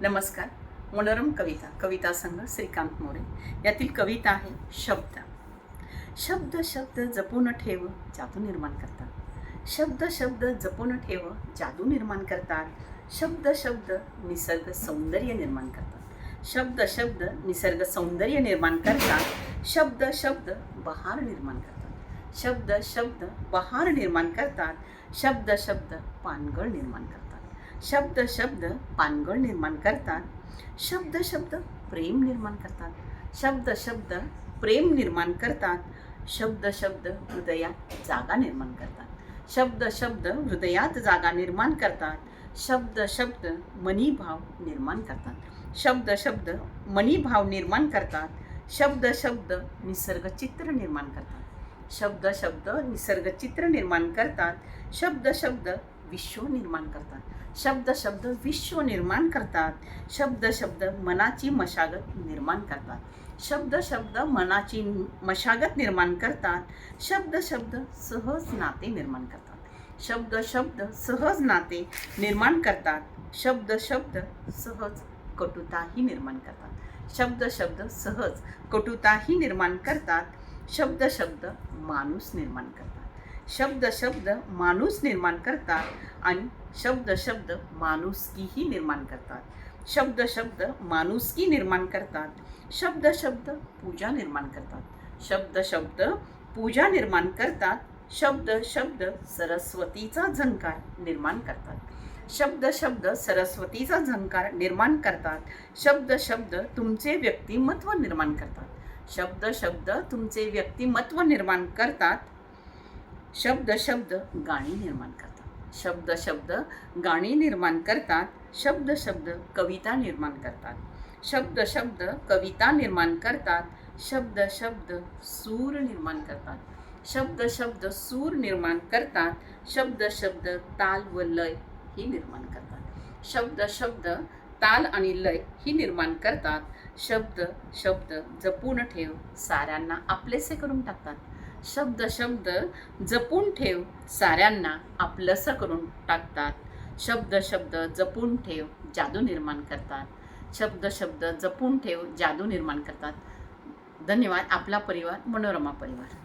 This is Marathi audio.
नमस्कार. मनोरम कविता कविता संघ श्रीकांत मोरे. यातील कविता आहे शब्द. शब्द शब्द जपून ठेव जादू निर्माण करतात. शब्द शब्द जपून ठेव जादू निर्माण करतात. शब्द शब्द निसर्ग सौंदर्य निर्माण करतात. शब्द शब्द निसर्ग सौंदर्य निर्माण करतात. शब्द शब्द बहार निर्माण करतात. शब्द शब्द बहार निर्माण करतात. शब्द शब्द पानगळ निर्माण करतात. शब्द शब्द पानगळ निर्माण करतात शब्द शब्द प्रेम निर्माण करतात शब्द शब्द प्रेम निर्माण करतात शब्द शब्द हृदयात जागा निर्माण करतात शब्द शब्द हृदयात जागा निर्माण करतात शब्द शब्द मनीभाव निर्माण करतात शब्द शब्द मनीभाव निर्माण करतात शब्द शब्द निसर्ग चित्र निर्माण करतात शब्द शब्द निसर्ग चित्र निर्माण करतात शब्द शब्द विश्व निर्माण करतात. शब्द शब्द विश्व निर्माण करतात. शब्द शब्द मनाची मशागत निर्माण करतात. शब्द शब्द मनाची मशागत निर्माण करतात. शब्द शब्द सहज नाते निर्माण करतात. शब्द शब्द सहज नाते निर्माण करतात. शब्द शब्द सहज कटुताही निर्माण करतात. शब्द शब्द सहज कटुताही निर्माण करतात. शब्द शब्द माणूस निर्माण करतात. शब्द शब्द माणूस निर्माण करतात आणि शब्द शब्द माणुसकीही निर्माण करतात. शब्द शब्द माणुसकी निर्माण करतात. शब्द शब्द पूजा निर्माण करतात. शब्द शब्द पूजा निर्माण करतात. शब्द शब्द सरस्वतीचा झंकार निर्माण करतात. शब्द शब्द सरस्वतीचा झंकार निर्माण करतात. शब्द शब्द तुमचे व्यक्तिमत्व निर्माण करतात. शब्द शब्द तुमचे व्यक्तिमत्व निर्माण करतात. शब्द शब्द गाणी निर्माण करतात. शब्द शब्द गाणी निर्माण करतात शब्द शब्द कविता निर्माण करतात. शब्द शब्द कविता निर्माण करतात शब्द शब्द सूर निर्माण करतात. शब्द शब्द सूर निर्माण करतात शब्द शब्द ताल व लय ही निर्माण करतात. शब्द शब्द ताल आणि लय ही निर्माण करतात शब्द शब्द जपून ठेव साऱ्यांना आपलेसे करून टाकतात. शब्द शब्द जपून ठेव. साऱ्यांना आपलंसं करून टाकतात. शब्द शब्द जपून ठेव जादू निर्माण करतात. शब्द शब्द जपून ठेव जादू निर्माण करतात. धन्यवाद. आपला परिवार मनोरमा परिवार.